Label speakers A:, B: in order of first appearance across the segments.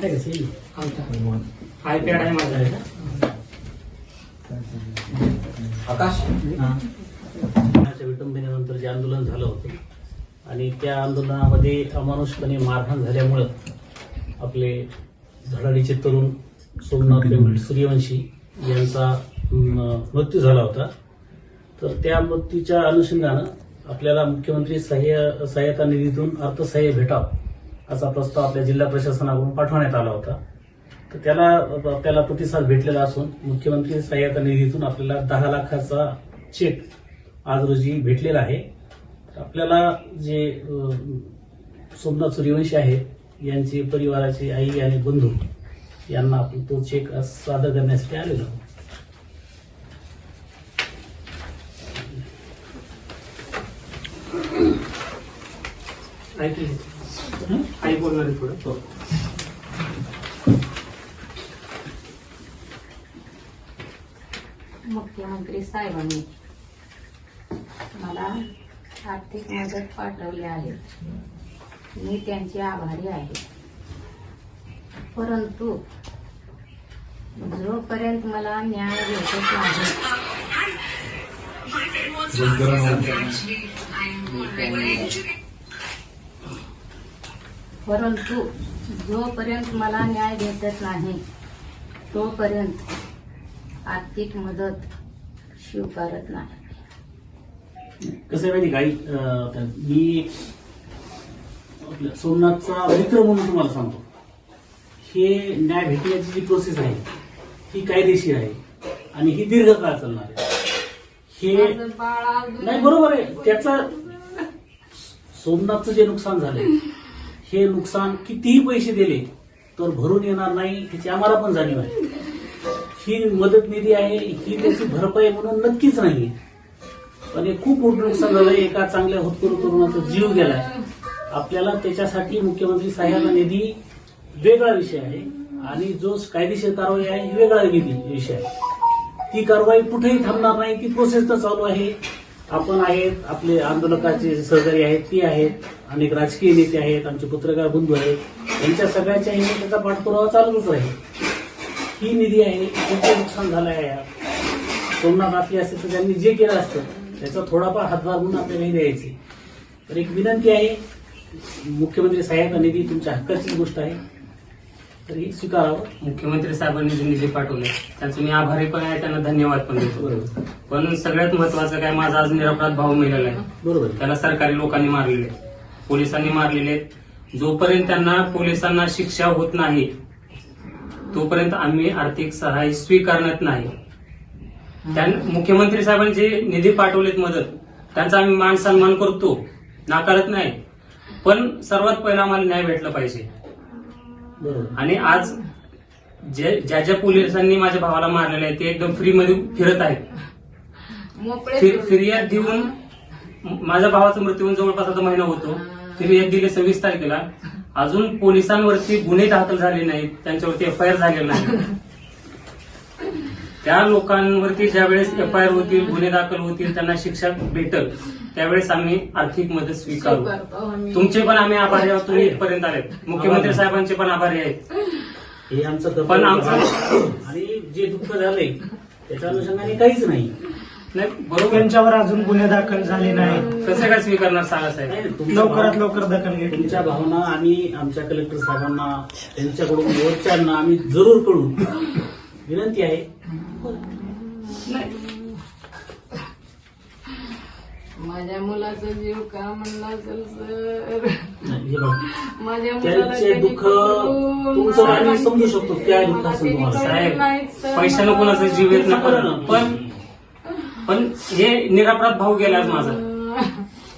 A: सही
B: आयपॅड आहे माझा
A: आहे
C: आकाश?
A: विटंबनेनंतर जे आंदोलन झालं होतं आणि त्या आंदोलनामध्ये अमानुषपणे मारहाण झाल्यामुळं आपले धडाडीचे तरुण सोमनाथ सूर्यवंशी यांचा मृत्यू झाला होता. तर त्या मृत्यूच्या अनुषंगानं आपल्याला मुख्यमंत्री सहाय्य सहाय्यता निधीतून अर्थसहाय्य भेटावं. असा प्रस्ताव आपल्या जिल्हा प्रशासनाकडून पाठवण्यात आला होता. तर त्याला आपल्याला प्रतिसाद भेटलेला असून मुख्यमंत्री सहाय्यता निधीतून आपल्याला दहा लाखाचा चेक आज रोजी भेटलेला आहे. तर आपल्याला जे सोमनाथ सूर्यवंशी आहेत यांचे परिवाराचे आई आणि बंधू यांना आपण तो चेक आज सादर करण्यासाठी आलेलो आहोत.
B: ऐकली. आई बोलणार आहे थोडं
D: मुख्यमंत्री साहेबांनी मला आर्थिक मदत पाठवली आहे. मी त्यांचे आभारी आहे. परंतु जोपर्यंत मला न्याय भेटत नाही परंतु जोपर्यंत मला न्याय भेटत नाही तोपर्यंत आर्थिक मदत स्वीकारत नाही.
A: कसं आहे माहिती काही मी सोमनाथचा मित्र म्हणून तुम्हाला सांगतो. हे न्याय भेटण्याची जी प्रोसेस आहे ही कायदेशीर आहे आणि ही दीर्घकाळ चालणार आहे. हे नाही बरोबर आहे. त्याचं सोमनाथचं जे नुकसान झालंय हे नुकसान कितीही पैसे दिले तर भरून येणार नाही ह्याची आम्हाला पण जाणीव आहे. ही मदत निधी आहे ही त्याची भरपाई म्हणून नक्कीच नाही पण हे खूप मोठं नुकसान झालं एका चांगल्या होतकरू तरुणाचा जीव गेलाय. आपल्याला त्याच्यासाठी मुख्यमंत्री सहाय्यता निधी वेगळा विषय आहे आणि जो कायदेशीर कारवाई आहे ही वेगळा निधी विषय आहे. ती कारवाई कुठेही थांबणार नाही ती प्रोसेस तर चालू आहे. आपण आहेत आपले आंदोलकाचे सहकारी आहेत ती आहेत अनेक राजकीय नेते आहेत आमचे पत्रकार बंधू आहेत. यांच्या सगळ्यांच्या हिने त्याचा पाठपुरावा चालूच राहील. ही निधी आहे किती नुकसान झालं आहे. या सोमनाथ असते तर त्यांनी जे केलं असतं त्याचा थोडाफार हातभार म्हणून आपल्याला द्यायची द्यायचे. तर एक विनंती आहे मुख्यमंत्री साहेब निधी तुमच्या हक्काची गोष्ट आहे. तर स्वीकारावं.
B: मुख्यमंत्री साहेबांनी जे निधी पाठवले त्यांचं मी आभारी पण आहे त्यांना धन्यवाद पण देतो. पण सगळ्यात महत्वाचं काय माझा आज निरपराध भाऊ मिळाला आहे.
A: बरोबर.
B: त्याला सरकारी लोकांनी मारलेले. पोलिसांनी मारलेले. जोपर्यंत त्यांना पोलिसांना शिक्षा होत नाही तोपर्यंत आम्ही आर्थिक सहाय्य स्वीकारण्यात नाही. त्यां- मुख्यमंत्री साहेबांनी जे निधी पाठवलेत मदत त्यांचा आम्ही मान सन्मान करतो. नाकारत नाही. पण सर्वात पहिला आम्हाला न्याय भेटला पाहिजे. आणि आज ज्या ज्या पोलिसांनी माझ्या भावाला मारलेलं आहे ते एकदम फ्री मध्ये फिरत आहेत. फिर्याद देऊन माझ्या भावाचा मृत्यू होऊन जवळपास आता महिना होतो. फिर्याद दिली सव्वीस तारखेला. अजून पोलिसांवरती गुन्हे दाखल झाले नाहीत त्यांच्यावरती एफ आय आर झालेला नाही. त्या लोकांवरती ज्यावेळेस एफ आय आर होतील गुन्हे दाखल होतील त्यांना शिक्षा भेटल त्यावेळेस आम्ही आर्थिक मदत स्वीकारू.
D: आम्ही.
B: तुमचे पण आम्ही आभारी आहोत तुम्ही इथपर्यंत आलेत. मुख्यमंत्री साहेबांचे पण आभारी आहेत.
A: हे आमचं
B: पण आमचं-.
A: आणि जे दुःख झालंय त्याच्या अनुषंगाने काहीच नाही.
B: नाही बरोबर.
E: त्यांच्यावर अजून गुन्हे दाखल झाले नाही
B: कसं काय स्वीकारणार सांगा साहेब?
E: लवकरात लवकर दखल घेतली.
A: तुमच्या भावना आम्ही आमच्या कलेक्टर साहेबांना त्यांच्याकडून वरच्यांना आम्ही जरूर कळू. विनंती आहे
D: माझ्या मुलाचा जीव का म्हणला असेल सर
A: हे.
D: माझ्या मुलाला
A: त्यांचे
D: कधी
A: दुःख
D: पकडून
A: तुमचं आम्ही
D: मारहाण
A: समजू. शकतो काय दुःख
D: मला
A: असेल
D: कधी
A: तुम्हाला
D: कळलं
B: साहेब
D: नाही, सर.
B: पैशानं कोणाचा जीव येत. नाही पण पण हे निरापराध भाऊ गेला माझा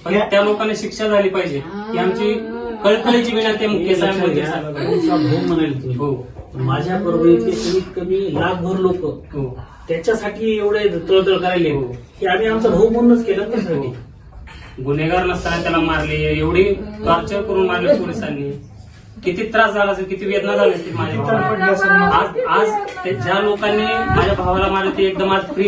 B: पण त्या लोकांना शिक्षा झाली पाहिजे ही आमची कळकळीची विनंती आहे मुख्य साहेब
A: तुमचा
B: साहेबांना.
A: भाऊ म्हणाले तुम्ही
B: हो
A: माझ्या परभणीतले कमीत कमी लाखभर लोक
B: हो.
A: त्याच्यासाठी एवढे तळतळ करायले.
B: हो.
A: की आम्ही आमचा भाऊ म्हणूनच केलं ना त्यासाठी.
B: गुन्हेगार नसताना त्याला मारले एवढी टॉर्चर करून मारले पोलिसांनी. किती त्रास झाला असेल किती वेदना झाली असतील माझ्या भावाला? आज आज ते ज्या लोकांनी माझ्या भावाला मारले ते एकदम आज फ्री